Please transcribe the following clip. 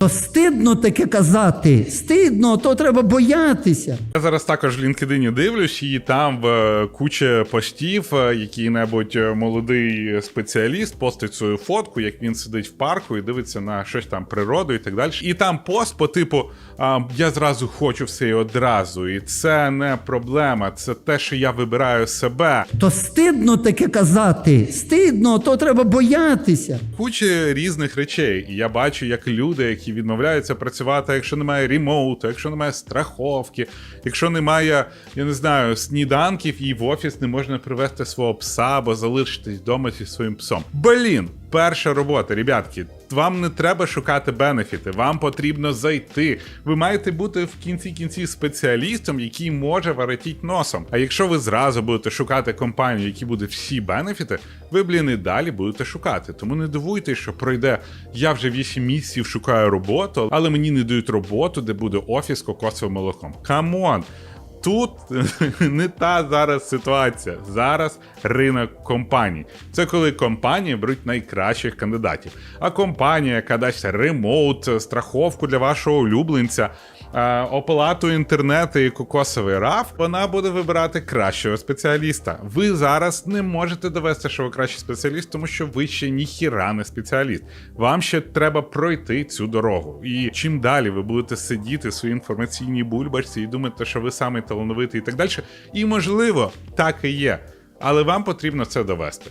То стидно таке казати. Стидно, то треба боятися. Я зараз також в LinkedIn дивлюсь, і там е, куча постів, е, який-небудь е, молодий спеціаліст постить свою фотку, як він сидить в парку і дивиться на щось там природу і так далі. І там пост по типу: я зразу хочу все і одразу, і це не проблема, це те, що я вибираю себе. То стидно таке казати. Стидно, то треба боятися. Куча різних речей. І я бачу, як люди, які відмовляються працювати, якщо немає ремоуту, якщо немає страховки, якщо немає, я не знаю, сніданків, і в офіс не можна привезти свого пса або залишитись вдома зі своїм псом. Блін, перша робота, ребятки. Вам не треба шукати бенефіти, вам потрібно зайти. Ви маєте бути в кінці кінці спеціалістом, який може воротіть носом. А якщо ви зразу будете шукати компанію, які буде всі бенефіти, ви, блін, і далі будете шукати. Тому не дивуйтесь, що пройде. Я вже 8 місяців шукаю роботу, але мені не дають роботу, де буде офіс кокосовим молоком. Камон! Тут не та зараз ситуація. Зараз ринок компаній. Це коли компанії беруть найкращих кандидатів. А компанія, яка дасть ремоут, страховку для вашого улюбленця, е, оплату інтернету і кокосовий раф, вона буде вибирати кращого спеціаліста. Ви зараз не можете довести, що ви кращий спеціаліст, тому що ви ще ніхіра не спеціаліст. Вам ще треба пройти цю дорогу. І чим далі ви будете сидіти в своїй інформаційній бульбашці і думати, що ви самий талановитий і так далі. І можливо, так і є. Але вам потрібно це довести.